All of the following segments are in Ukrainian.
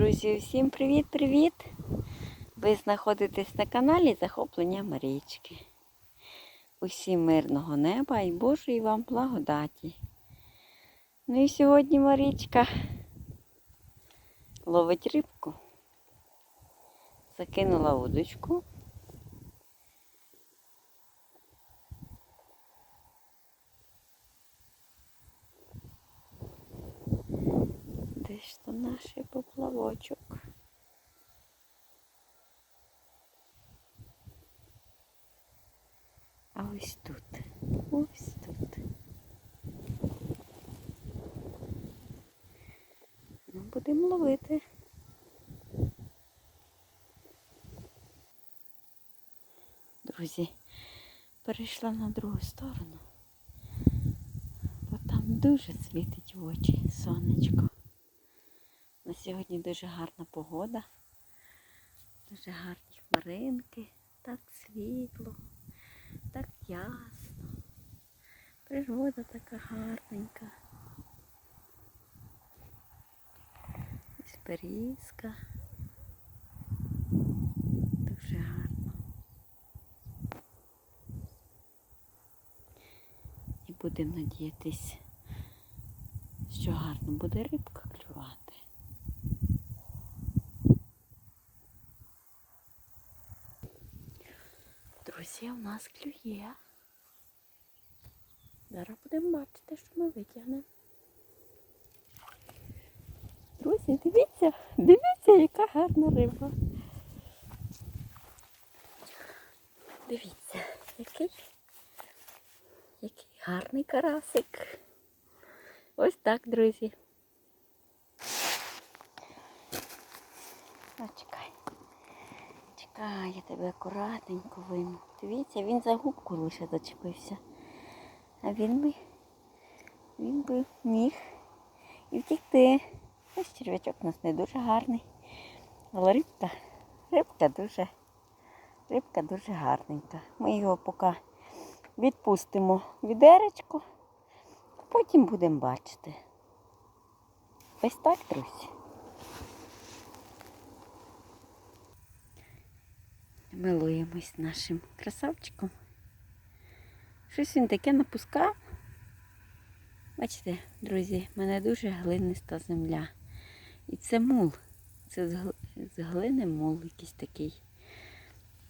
Друзі, всім привіт-привіт! Ви знаходитесь на каналі Захоплення Марічки. Усім мирного неба і Божої вам благодаті. Ну і сьогодні Марічка ловить рибку. Закинула удочку. Поплавочок? А ось тут. Ось тут. Ну, будемо ловити. Друзі, перейшла на другу сторону, бо там дуже світить в очі сонечко. Сьогодні дуже гарна погода, дуже гарні хмаринки, так світло, так ясно. Природа така гарненька. Ось берізка. Дуже гарно. І будемо надіятись, що гарно буде рибка Друзі, у нас клює. Зараз будемо бачити, що ми витягнемо. Друзі, дивіться, дивіться, яка гарна риба. Дивіться, який, який гарний карасик. Ось так, друзі. О, Чекай, я тебе акуратненько вийму. Дивіться, він за губку лише зачепився. А він би, він би міг і втікти. Ось черв'ячок у нас не дуже гарний. Але рибка, рибка дуже, рибка дуже гарненька. Ми його поки відпустимо в відеречко, потім будемо бачити. Ось так, друзі. Милуємось нашим красавчиком. Щось він таке напускав. Бачите, друзі, в мене дуже глиниста земля. І це мул. Це з глини мул якийсь такий.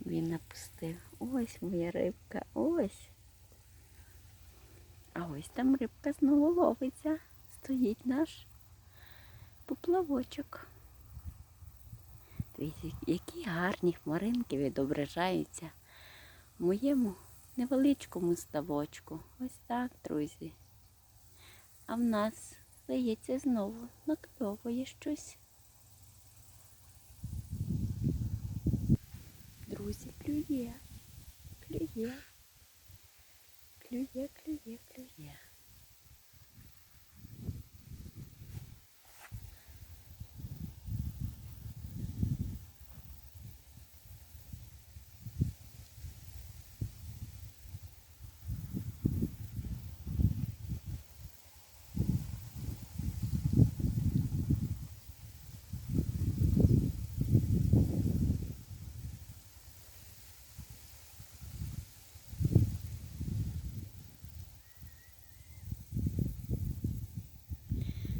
Він напустив. Ось моя рибка, ось. А ось там рибка знову ловиться. Стоїть наш поплавочок. Які гарні хмаринки відображаються в моєму невеличкому ставочку. Ось так, друзі. А в нас, здається, знову накльовує щось. Друзі, клює, клює, клює, клює, клює.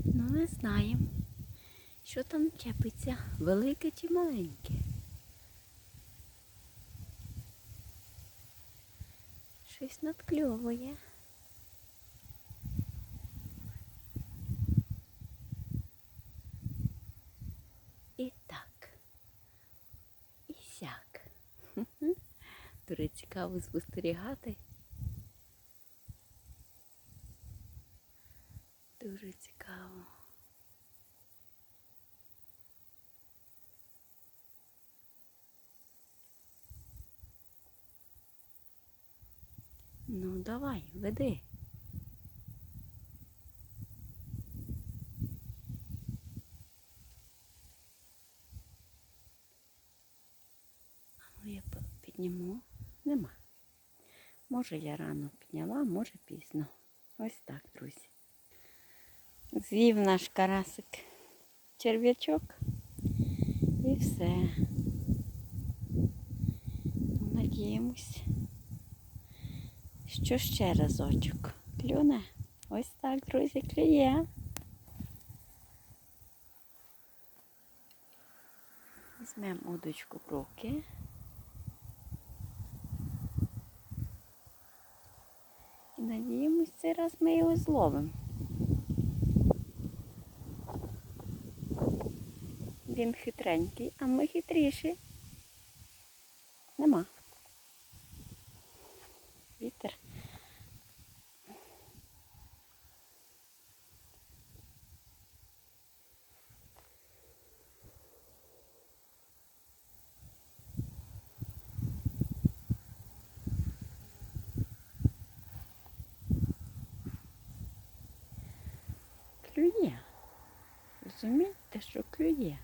Ну, не знаємо, що там чепиться, велике чи маленьке. Щось надкльовує. І так. І сяк. Дуже цікаво спостерігати. Дуже цікаво. Ну, давай, веди. Ну я підніму. Нема. Може я рано підняла, може пізно. Ось так, друзі. Звів наш карасик черв'ячок. і все. Ну, Надіємось, що ще разочок. Клюне. Ось так, друзі, клює. Візьмемо удочку в руки. І надіємось, цей раз ми його зловимо. Він хитренький, а ми хитріші. Нема. Вітер. Клює. Розумієте, що клює?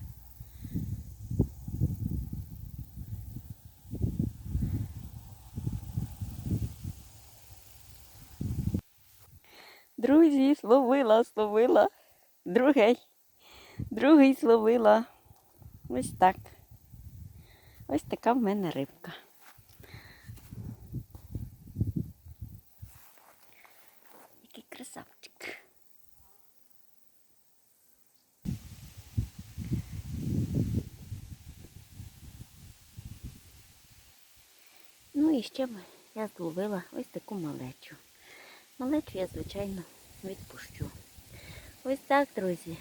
Друзі, словила, словила. Другий. Другий словила. Ось так. Ось така в мене рибка. Який красавчик. Ну і ще б я зловила ось таку малечу. Малечу я, звичайно, відпущу. Ось так, друзі.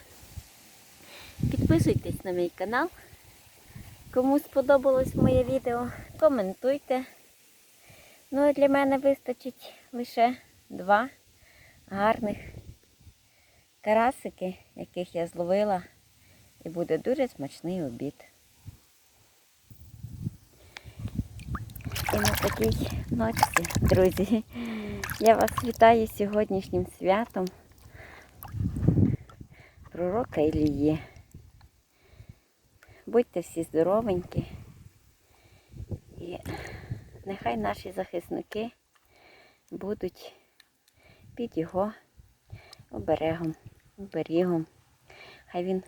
Підписуйтесь на мій канал. Кому сподобалось моє відео, коментуйте. Ну а для мене вистачить лише два гарних карасики, яких я зловила. І буде дуже смачний обід. І на такій ночці, друзі, я вас вітаю сьогоднішнім святом пророка Ілії. Будьте всі здоровенькі. І нехай наші захисники будуть під його оберегом, оберігом. Хай він,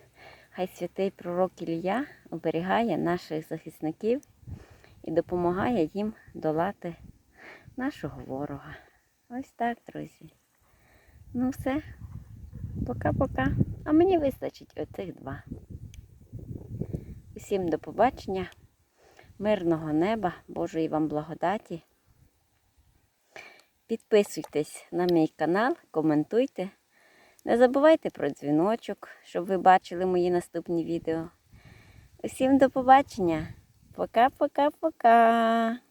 хай святий пророк Ілія оберігає наших захисників і допомагає їм долати нашого ворога. Ось так, друзі. Ну все, пока-пока. А мені вистачить оцих два. Усім до побачення, мирного неба, Божої вам благодаті. Підписуйтесь на мій канал, коментуйте. Не забувайте про дзвіночок, щоб ви бачили мої наступні відео. Усім до побачення! Пока-пока-пока!